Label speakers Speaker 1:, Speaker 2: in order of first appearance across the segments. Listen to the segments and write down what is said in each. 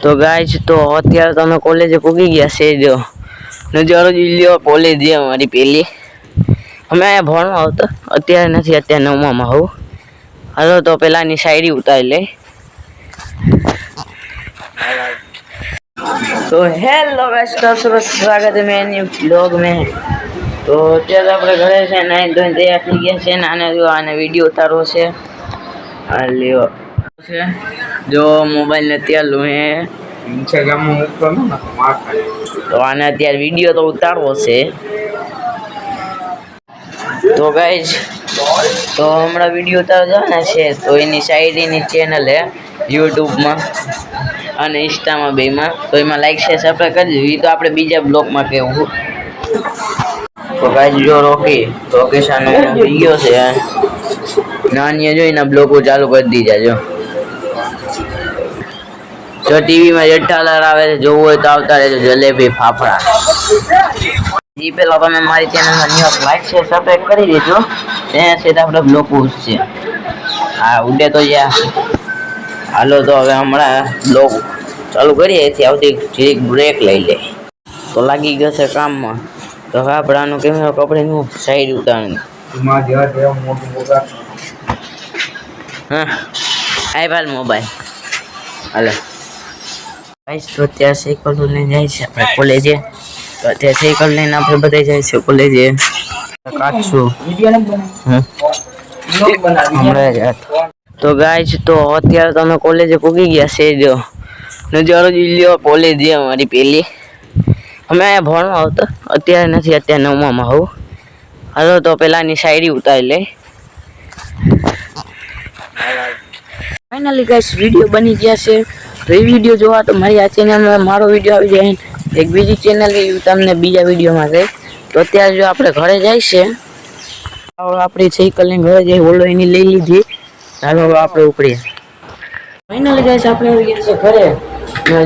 Speaker 1: તો ગાય છે તો અત્યારે તમે કોલેજે પૂગી ગયા છે, જો. નજારો જોઈ લ્યો કોલેજ જે અમારી પેલી. અમે અહીંયા ભણવા આવતો, અત્યારે નથી, અત્યારે નવમામાં હોઉં. હાલો, તો પેલાની શાયરી ઉતારી લે તો હેલો વેસ્ટર સ્વાગત છે મેની બ્લોગ મેં તો અત્યારે આપણે ઘરે છે નાઈન ધોઈને તૈયાર થઈ ગયા છે ને, આને આને વીડિયો ઉતારવો છે. આ લ્યો. છે જો મોબાઈલ ને અત્યારે લો હે.
Speaker 2: ઇન્સ્ટાગ્રામમાં મૂકવાનું ને તો માર
Speaker 1: તો આને અત્યારે વીડિયો તો ઉતારવો છે. તો ગાઈઝ તો હમણાં વીડિયો ઉતારવા જવાના છે. તો એની શાયરીની ચેનલ હે યુટ્યુબમાં અને ઇન્સ્ટામાં બેમાં તો એમાં લાઈક શેર સબસ્ક્રાઈબ કરી દીધું. એ તો આપણે બીજા બ્લોગમાં કહેવું તો ગાઈઝ જો રોકી રોકેશાનો વીડિયો છે. નાની જોઈને બ્લોગો ચાલુ કરી દીધા જો. જો ટીવીમાં જેઠાલાલ આવે છે, જોવું હોય તો આવતા રહેજો, જલેબી, ફાફડા. જી પેલા તમે મારી ચેનલમાં ન્યૂ લાઈક છે સબસ્ક્રાઇબ કરી દેજો. એ સીધા આપણે બ્લોક છે. હા, ઉડે તો યા. હાલો તો હવે હમણાં બ્લોક ચાલુ કરીએ, એથી આવતી જીરીક બ્રેક લઈ લે. તો લાગી ગયો છે કામમાં. તો હવે આપણે આનું કેમેરો કપડીનું સાઈડ ઉતારવાનું
Speaker 2: હા.
Speaker 1: હા આઈપાલ મોબાઈલ. હાલો. ગાઈસ, તો અત્યારે સાયકલ લઈને જાય છે આપણે કોલેજે. તો અત્યારે સાયકલ લઈને આપણે બધા જાય છે કોલેજે. કાચું. હમ. હમણાં. તો. ગાઈસ, તો અત્યારે તમે કોલેજે પૂગી ગયા છે, જો. નજારો જોઈ લ્યો, કોલેજ છે અમારી પેલી. અમે અહીંયા ભણવા આવતા. અત્યારે નથી, અત્યારે નવમામાં હોઉં. હાલો, તો પેલાની શાયરી ઉતારી લે ફાઇનલી ગાઈસ, વીડિયો બની ગયા છે. એ વીડિયો જોવા તો મારી આ ચેનલમાં મારો વીડિયો આવી જાય. એક બીજી ચેનલ તમને બીજા વિડીયોમાં કહે તો અત્યારે જો આપણે ઘરે જાય છે આપણી સાયકલ ઘરે જઈ ઓલો એની લઈ લીધી. ચાલો હવે આપણે ઉપડીએ. ફાઇનલી આપણે આવી ગયા છે ઘરે. ઘરે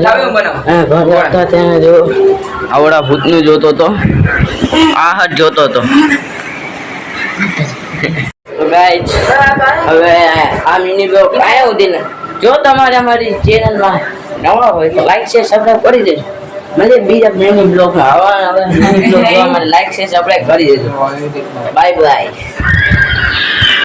Speaker 1: આવડા ભૂતનું જોતો તો. આહટ જોતો તો. તો હવે આ મિની બ્લોગ આયા સુધી ને. જો તમારે અમારી ચેનલમાં નવા હોય તો લાઈક શેર સબસ્ક્રાઈબ કરી દેજો. મને બીજા મિની બ્લોગમાં હવે હવે મિની બ્લોગ જોવા માટે લાઈક શેર સબસ્ક્રાઈબ કરી દેજો. Bye bye